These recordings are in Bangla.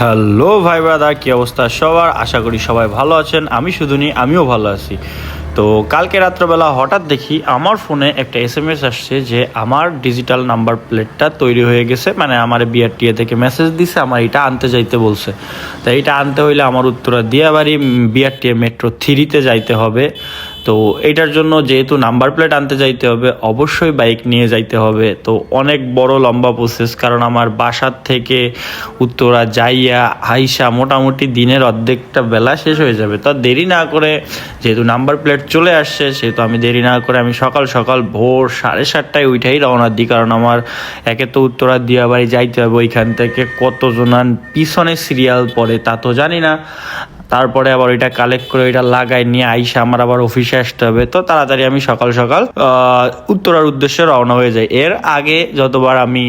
হ্যালো ভাই ব্রাদার, কী অবস্থা সবার? আশা করি সবাই ভালো আছেন। আমি শুধু নি আমিও ভালো আছি। তো কালকে রাত্রবেলা হঠাৎ দেখি আমার ফোনে একটা এস এম এস আসছে যে আমার ডিজিটাল নাম্বার প্লেটটা তৈরি হয়ে গেছে। মানে আমার বিআরটিএ থেকে মেসেজ দিছে, আমার এটা আনতে যাইতে বলছে। তো এইটা আনতে হইলে আমার উত্তরা দিয়াবাড়ি বিআরটিএ মেট্রো থ্রিতে যাইতে হবে। তো এটার জন্য যেহেতু নাম্বার প্লেট আনতে যাইতে হবে, অবশ্যই বাইক নিয়ে যাইতে হবে। তো অনেক বড় লম্বা প্রসেস কারণ আমার বাসার থেকে উত্তরা যাইয়া হাইসা মোটামুটি দিনের অর্ধেকটা বেলা শেষ হয়ে যাবে। তো দেরি না করে যেহেতু নাম্বার প্লেট চলে আসছে, সেহেতু আমি দেরি না করে আমি সকাল সকাল ভোর সাড়ে সাতটায় উঠাই রওনা দিই, কারণ আমার একে তো উত্তরা দিয়া বাড়ি যাইতে হবে ওইখান থেকে কতজনান পিছনে সিরিয়াল পড়ে তা তো জানি না। তারপরে আবার ওইটা কালেক্ট করে ওইটা লাগাই, নিয়ে আইসা আমার আবার অফিসে আসতে হবে। তো তাড়াতাড়ি আমি সকাল সকাল উত্তরার উদ্দেশ্যে রওনা হয়ে যাই। এর আগে যতবার আমি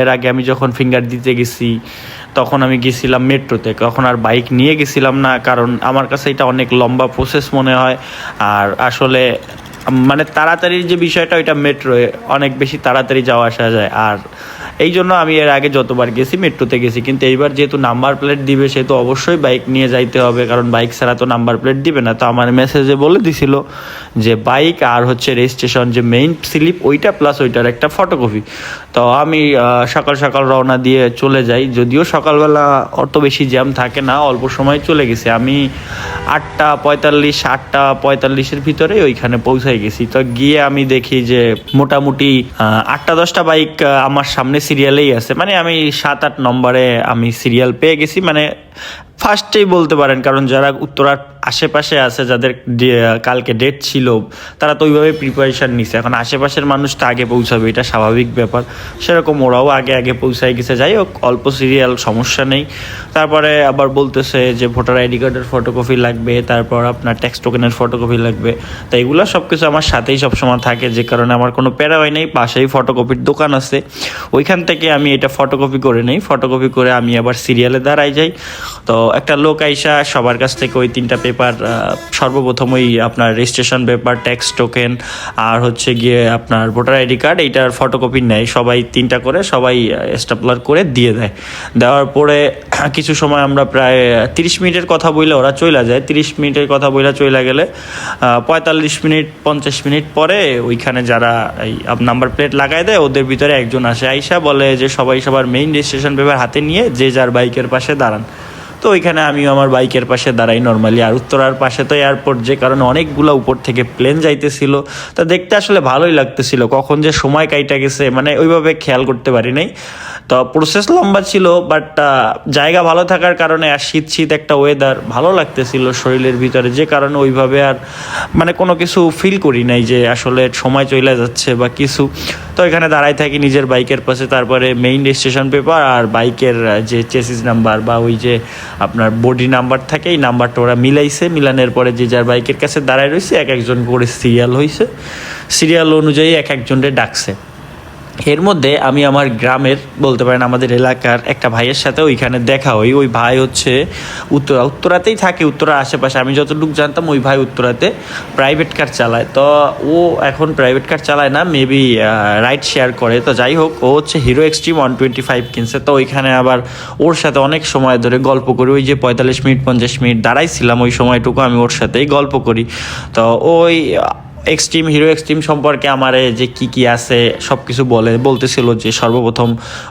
এর আগে আমি যখন ফিঙ্গার দিতে গেছি, তখন আমি গেছিলাম মেট্রোতে। তখন আর বাইক নিয়ে গেছিলাম না, কারণ আমার কাছে এটা অনেক লম্বা প্রসেস মনে হয়। আর আসলে মানে তাড়াতাড়ির যে বিষয়টা, ওইটা মেট্রোয়ে অনেক বেশি তাড়াতাড়ি যাওয়া আসা যায়। আর এই জন্য আমি এর আগে যতবার গেছি, মেট্রোতে গেছি। কিন্তু এইবার যেহেতু নাম্বার প্লেট দিবে সেহেতু অবশ্যই বাইক নিয়ে যাইতে হবে। কারণ বাইক ছাড়া তো নাম্বার প্লেট দিবে না। তো আমার মেসেজে বলে দিছিল যে, বাইক আর হচ্ছে রেজিস্ট্রেশন যে মেইন স্লিপ ওইটা প্লাস ওইটার একটা ফটোকপি তো আমি সকাল সকাল রওনা দিয়ে চলে যাই। যদিও সকালবেলা অত বেশি জ্যাম থাকে না, অল্প সময় চলে গেছি। আমি আটটা পঁয়তাল্লিশ, আটটা পঁয়তাল্লিশের ভিতরে ওইখানে পৌঁছাই গেছি। তো গিয়ে আমি দেখি যে, মোটামুটি আটটা দশটা বাইক আমার সামনে সিরিয়ালেই আছে। মানে আমি সাত, আট নম্বরে আমি সিরিয়াল পেয়ে গেছি। মানে ফার্স্টেই বলতে পারেন, কারণ যারা উত্তরার আশেপাশে আছে যাদের কালকে ডেট ছিল, তারা তো ওইভাবে প্রিপারেশান নিছে। এখন আশেপাশের মানুষটা আগে পৌঁছাবে, এটা স্বাভাবিক ব্যাপার। সেরকম ওরাও আগে আগে পৌঁছায় গেছে। যাই হোক, অল্প সিরিয়াল সমস্যা নেই। তারপরে আবার বলতেছে যে ভোটার আইডি কার্ডের ফটোকপি লাগবে, তারপর আপনার ট্যাক্স টোকেনের ফটোকপি লাগবে। তো এগুলো সব কিছু আমার সাথেই সবসময় থাকে, যে কারণে আমার কোনো প্যারা হয় নেই পাশেই ফটোকপির দোকান আছে। ওইখান থেকে আমি এটা ফটোকপি করে নেই। ফটোকপি করে আমি আবার সিরিয়ালে দাঁড়াই যাই। তো একটা লোক আইসা সবার কাছ থেকে ওই তিনটা পেপার সর্বপ্রথম ওই আপনার রেজিস্ট্রেশন পেপার ট্যাক্স টোকেন আর হচ্ছে গিয়ে আপনার ভোটার আইডি কার্ড এইটার ফটোকপি নেয়। সবাই তিনটা করে সবাই স্টাপলার করে দিয়ে দেয়। দেওয়ার পরে কিছু সময় আমরা প্রায় তিরিশ মিনিটের কথা বইলে ওরা চলে যায়। তিরিশ মিনিটের কথা বইলে চলে গেলে পঁয়তাল্লিশ মিনিট, পঞ্চাশ মিনিট পরে ওইখানে যারা এই নাম্বার প্লেট লাগায় দেয়, ওদের ভিতরে একজন আসে, আইসা বলে যে সবাই সবার মেইন রেজিস্ট্রেশন পেপার হাতে নিয়ে যে যার বাইকের পাশে দাঁড়ান। তো ওইখানে আমিও আমার বাইকের পাশে দাঁড়াই নর্মালি আর উত্তরার পাশে তো এয়ারপোর্ট যে কারণে অনেকগুলো উপর থেকে প্লেন যাইতেছিল। তা দেখতে আসলে ভালোই লাগতেছিল। কখন যে সময় কাইটা গেছে মানে ওইভাবে খেয়াল করতে পারি নাই। তো প্রসেস লম্বা ছিল বাট জায়গা ভালো থাকার কারণে আর শীত শীত একটা ওয়েদার ভালো লাগতেছিল শরীরের ভিতরে। যে কারণে ওইভাবে আর মানে কোনো কিছু ফিল করি নাই যে আসলে সময় চলে যাচ্ছে বা কিছু। তো এখানে দাঁড়াই থাকি নিজের বাইকের পাশে, তারপরে মেইন রেজিস্ট্রেশন পেপার আর বাইকের যে চেসিস নাম্বার বা ওই যে আপনার বডি নাম্বার থাকে, এই নাম্বারটা ওরা মিলাইছে। মিলানের পরে যে যার বাইকের কাছে দাঁড়ায় রয়েছে এক একজন করে সিরিয়াল হয়েছে সিরিয়াল অনুযায়ী এক একজনকে ডাকছে। এর মধ্যে আমি আমার গ্রামের, বলতে পারেন আমাদের এলাকার একটা ভাইয়ের সাথে ওইখানে দেখা হই। ওই ভাই হচ্ছে উত্তরা, উত্তরাতেই থাকে, উত্তরার আশেপাশে। আমি যতটুকু জানতাম ওই ভাই উত্তরাতে প্রাইভেট কার চালায়। তো ও এখন প্রাইভেট কার চালায় না মেবি রাইড শেয়ার করে। তো যাই হোক, ও হচ্ছে Hero Xtreme one twenty five কিনছে। তো ওইখানে আবার ওর সাথে অনেক সময় ধরে গল্প করি। ওই যে পঁয়তাল্লিশ মিনিট, পঞ্চাশ মিনিট দাঁড়াইছিলাম ওই সময়টুকু আমি ওর সাথেই গল্প করি। তো ওই এক্সট্রিম হিরো এক্সট্রিম সম্পর্কে আমার যে কি কি আছে সব কিছু বলে, বলতেছিল যে সর্বপ্রথম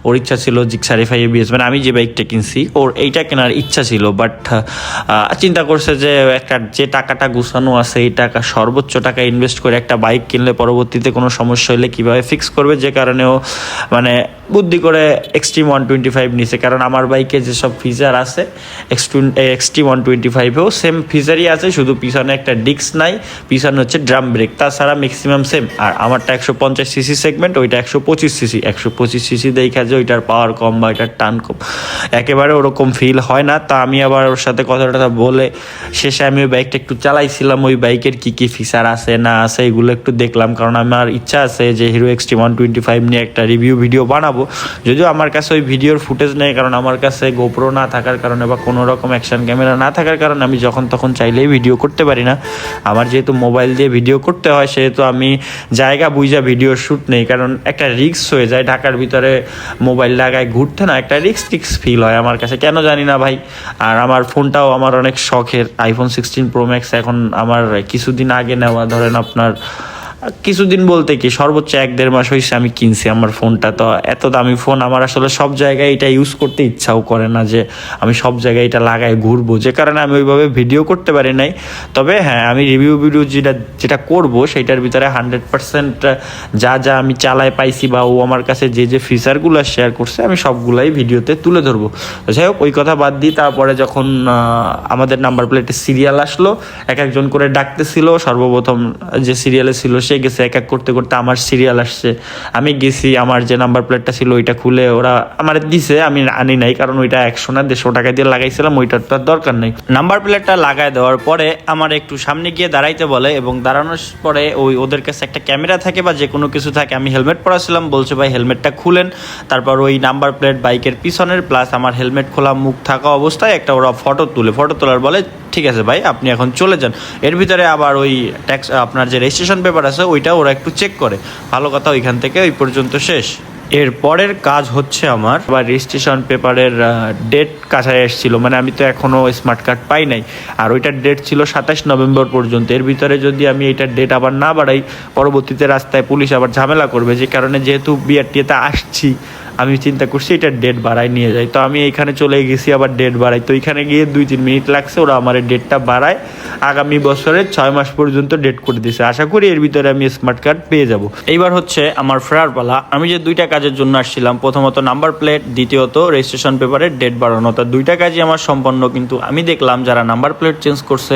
ওর ইচ্ছা ছিল জিক্সারি ফাইভ বিএস মানে আমি যে বাইকটা কিনছি, ওর এইটা কেনার ইচ্ছা ছিল বাট চিন্তা করছে যে একটা যে টাকাটা গুছানো আছে, এই টাকা সর্বোচ্চ টাকা ইনভেস্ট করে একটা বাইক কিনলে পরবর্তীতে কোনো সমস্যা হলে কীভাবে ফিক্স করবে, যে কারণেও মানে বুদ্ধি করে এক্সট্রিম ওয়ান টোয়েন্টি ফাইভ নিছে, কারণ আমার বাইকে যেসব ফিচার আছে এক্সট্রিম ওয়ান টোয়েন্টি ফাইভেও সেম ফিচারই আছে, শুধু পিছনে একটা ডিস্ক নাই, পিছনে হচ্ছে ড্রাম ব্রেক তাছাড়া ম্যাক্সিমাম সেম আর আমারটা একশো পঞ্চাশ সিসি সেগমেন্ট ওইটা একশো পঁচিশ সিসি একশো পঁচিশ সিসি দেখা যে ওইটার পাওয়ার কম বা ওইটার টান কম। একেবারে ওরকম ফিল হয় না। তা আমি আবার ওর সাথে কথা টথা বলে শেষে আমি ওই বাইকটা একটু চালাইছিলাম, ওই বাইকের কী কী ফিচার আছে, না আছে, এগুলো একটু দেখলাম। কারণ আমার ইচ্ছা আছে যে Hero Xtreme one twenty five নিয়ে একটা রিভিউ ভিডিও বানাবো। বানাবো যদিও আমার কাছে ওই ভিডিওর ফুটেজ নেই, কারণ আমার কাছে গোপ্রো না থাকার কারণে বা কোনো রকম অ্যাকশন ক্যামেরা না থাকার কারণে আমি যখন তখন চাইলেই ভিডিও করতে পারি না। আমার যেহেতু মোবাইল দিয়ে ভিডিও করতে হয়, সেহেতু আমি জায়গা বুঝা ভিডিও শ্যুট নেই, কারণ একটা রিস্ক হয়ে যায় ঢাকার ভিতরে মোবাইল লাগায় ঘুরতে না, একটা রিক্স টিক্স ফিল হয় আমার কাছে। কেন জানি না ভাই, আর আমার ফোনটাও আমার অনেক শখের। আইফোন সিক্সটিন প্রো ম্যাক্স এখন আমার কিছুদিন আগে নেওয়া, ধরেন আপনার কিছুদিন বলতে কি, সর্বোচ্চ এক দেড় মাস হয়েছে আমি কিনছি আমার ফোনটা। তো এত দামি ফোন আমার আসলে সব জায়গায় এটা ইউজ করতে ইচ্ছাও করে না যে আমি সব জায়গায় এটা লাগাই ঘুরবো। যে কারণে আমি ওইভাবে ভিডিও করতে পারি নাই। তবে হ্যাঁ আমি রিভিউ ভিডিও যেটা যেটা করব সেটার ভিতরে হান্ড্রেড পার্সেন্ট যা যা আমি চালাই পাইছি বা ও আমার কাছে যে যে ফিচারগুলো শেয়ার করছে, আমি সবগুলাই ভিডিওতে তুলে ধরবো। যাই হোক, ওই কথা বাদ দিই তারপরে যখন আমাদের নাম্বার প্লেটে সিরিয়াল আসলো, এক একজন করে ডাকতেছিল, সর্বপ্রথম যে সিরিয়ালে ছিল সে গেছে, এক এক করতে করতে আমার সিরিয়াল আসছে। আমি গেছি, আমার যে নাম্বার প্লেটটা ছিল ওইটা খুলে ওরা আমার দিছে, আমি আনি নাই, কারণ ওইটা একশো না, দেড়শো টাকা দিয়ে লাগাইছিলাম, ওইটার তো দরকার নেই। নাম্বার প্লেটটা লাগাই দেওয়ার পরে আমার একটু সামনে গিয়ে দাঁড়াইতে বলে এবং দাঁড়ানোর পরে ওই ওদের কাছে একটা ক্যামেরা থাকে বা যে কোনো কিছু থাকে, আমি হেলমেট পরাছিলাম, বলছে, ভাই হেলমেটটা খুলেন। তারপর ওই নাম্বার প্লেট বাইকের পিছনের প্লাস আমার হেলমেট খোলা মুখ থাকা অবস্থায় একটা ওরা ফটো তুলে ফটো তোলার বলে ঠিক আছে ভাই, আপনি এখন চলে যান। এর ভিতরে আবার ওই ট্যাক্স আপনার যে রেজিস্ট্রেশন পেপার আছে ওইটা ওরা একটু চেক করে। ভালো কথা, ওইখান থেকে ওই পর্যন্ত শেষ। এর পরের কাজ হচ্ছে আমার বা রেজিস্ট্রেশন পেপারের ডেট কাছায় এসেছিল। মানে আমি তো এখনও স্মার্ট কার্ড পাই নাই। আর ওইটার ডেট ছিল সাতাশ নভেম্বর পর্যন্ত। এর ভিতরে যদি আমি এইটার ডেট আবার না বাড়াই, পরবর্তীতে রাস্তায় পুলিশ আবার ঝামেলা করবে। যে কারণে যেহেতু বিআরটিতে আসছি আমি চিন্তা করছি এটা ডেট বাড়াই নিয়ে যাই তো আমি এইখানে চলে গেছি, আবার ডেট বাড়াই। তো এখানে গিয়ে দুই তিন মিনিট লাগছে, ওরা আমার ডেটটা বাড়ায়। আগামী বছরের ছয় মাস পর্যন্ত ডেট করে দিয়েছে আশা করি এর ভিতরে আমি স্মার্ট কার্ড পেয়ে যাব। এইবার হচ্ছে আমার ফেরার পালা আমি যে দুইটা কাজের জন্য আসছিলাম, প্রথমত নাম্বার প্লেট দ্বিতীয়ত রেজিস্ট্রেশন পেপারের ডেট বাড়ানো। তা দুইটা কাজই আমার সম্পন্ন, কিন্তু আমি দেখলাম যারা নাম্বার প্লেট চেঞ্জ করছে,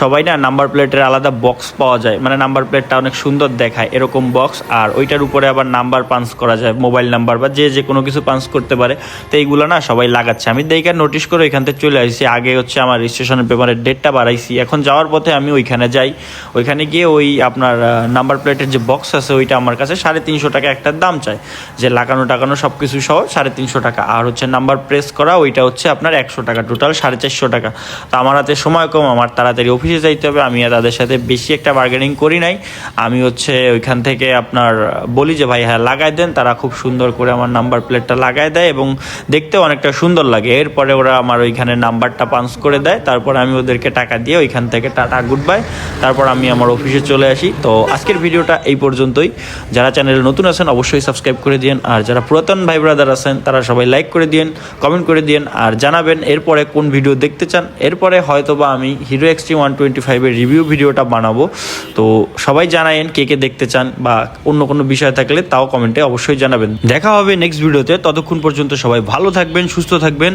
সবাই না নাম্বার প্লেটের আলাদা বক্স পাওয়া যায়। মানে নাম্বার প্লেটটা অনেক সুন্দর দেখায়, এরকম বক্স আর ওইটার উপরে আবার নাম্বার পাঞ্চ করা যায় মোবাইল নাম্বার বা যে যে কোনো কিছু পাঞ্চ করতে পারে। তো এইগুলো না সবাই লাগাচ্ছে। আমি দেখে নোটিশ করে ওইখান থেকে চলে আসছি। আগে হচ্ছে আমার রেজিস্ট্রেশনের পেপারের ডেটটা বাড়াইছি। এখন যাওয়ার পথে আমি ওইখানে যাই। ওইখানে গিয়ে ওই আপনার নাম্বার প্লেটের যে বক্স আছে, ওইটা আমার কাছে সাড়ে তিনশো টাকা একটা দাম চায় যে লাগানো টাকানো সব কিছু সহ সাড়ে তিনশো টাকা। আর হচ্ছে নাম্বার প্রেস করা, ওইটা হচ্ছে আপনার একশো টাকা টোটাল সাড়ে চারশো টাকা। তো আমার হাতে সময় কম, আমার তাড়াতাড়ি অফিসে যাইতে হবে। আমি আর তাদের সাথে বেশি একটা বার্গেনিং করি নাই। আমি হচ্ছে ওইখান থেকে আপনার বলি যে, ভাই হ্যাঁ লাগাই দেন। তারা খুব সুন্দর করে আমার নাম্বার প্লেটটা লাগাই দেয় এবং দেখতে অনেকটা সুন্দর লাগে। এরপরে ওরা আমার ওইখানে নাম্বারটা পাঞ্চ করে দেয়। তারপর আমি ওদেরকে টাকা দিয়ে ওইখান থেকে টাটা গুড বাই তারপর আমি আমার অফিসে চলে আসি। তো আজকের ভিডিওটা এই পর্যন্তই। যারা চ্যানেলে নতুন আছেন, অবশ্যই সাবস্ক্রাইব করে দিন আর যারা পুরাতন ভাই ব্রাদার আছেন, তারা সবাই লাইক করে দিন কমেন্ট করে দিন আর জানাবেন এরপরে কোন ভিডিও দেখতে চান। এরপরে হয়তোবা আমি হিরো এক্সটি ওয়ান টোয়েন্টি ফাইভের রিভিউ ভিডিওটা বানাবো। তো সবাই জানায়েন কে কে দেখতে চান বা অন্য কোনো বিষয় থাকলে তাও কমেন্টে অবশ্যই জানাবেন। দেখা হবে নেক্সট ভিডিওতে ততক্ষণ পর্যন্ত সবাই ভালো থাকবেন সুস্থ থাকবেন।